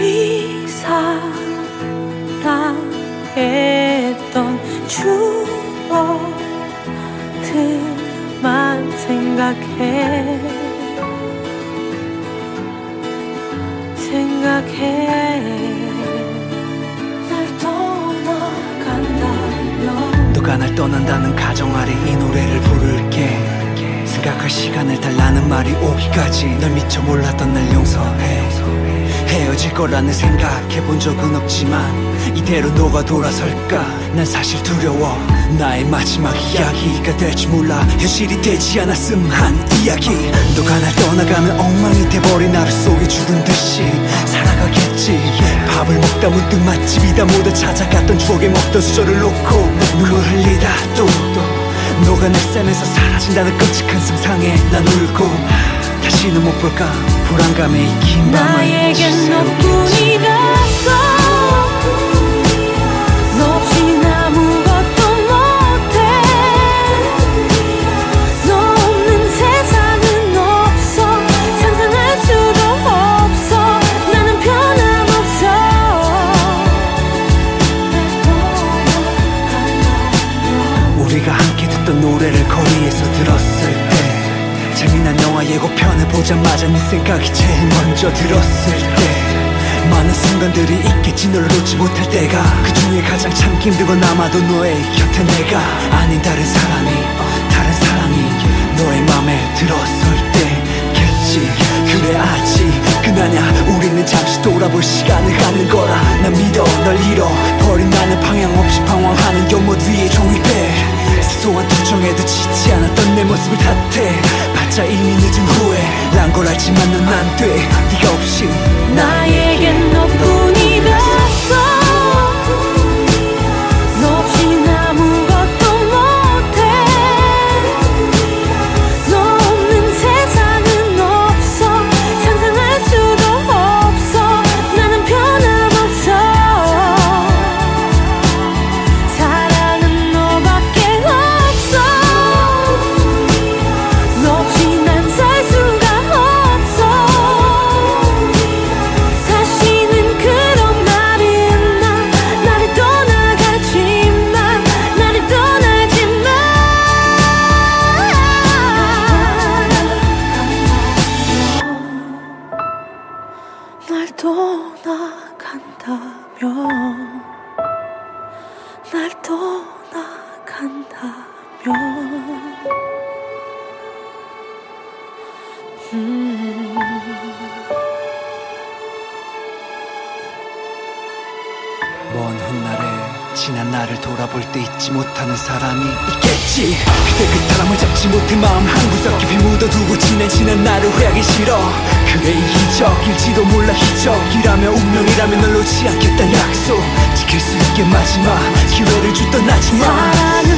우리 사랑했던 추억들만 생각해. 생각해. 날 떠난다는 가정 아래 이 노래를 부를게. 생각할 시간을 달라는 말이 오기까지 널 미처 몰랐던 날 용서해 헤어질 거라는 생각해 본 적은 없지만 이대로 너가 돌아설까? 난 사실 두려워. 나의 마지막 이야기가 될지 몰라. 현실이 되지 않았음 한 이야기. 너가 날 떠나가면 엉망이 돼버린 하루 속에 죽은 듯이 살아가겠지. 밥을 먹다 문득 맛집이다 모두 찾아갔던 추억에 먹던 수저를 놓고 눈물 흘리다 또 너가 내 쌤에서 사라진다는 끔찍한 상상에 난 울고 다시는 못 볼까 불안감에 익힌 나에겐 너뿐이라서 너 없인 아무것도 못해. 너 없는 세상은 없어. 상상할 수도 없어. 나는 변함없어. 우리가 함께 듣던 노래를 거리에서 들었을 때 난 영화 예고편을 보자마자 네 생각이 제일 먼저 들었을 때 많은 순간들이 있겠지 널 놓지 못할 때가 그 중에 가장 참기 힘들고 남아도 너의 곁에 내가 아닌 다른 사람이 어, 다른 사랑이 너의 맘에 들었을 때겠지. 그래 아직 끝나냐 우리는 잠시 돌아볼 시간을 갖는 거라. 난 믿어 널 잃어. 버린 나는 방향 없이 방황하는 연못 위에 종이 돼. 사소한 투정에도 지지 않았던 내 모습을 탓해 란걸 알지만 넌 안돼. 네가 없이 나에 날 떠나간다면. 먼 훗날에 지난 나를 돌아볼 때 잊지 못하는 사람이 있겠지. 그때 그 사람을 잡지 못해 마음 한 구석 깊이 묻어두고 지낸 지난 나를 후회하기 싫어. 그래 이 기적일지도 몰라 기적이라며 운명이라면 널 놓지 않겠다는 약속 지킬 수 있게 마지막 기회를 하지만 사랑은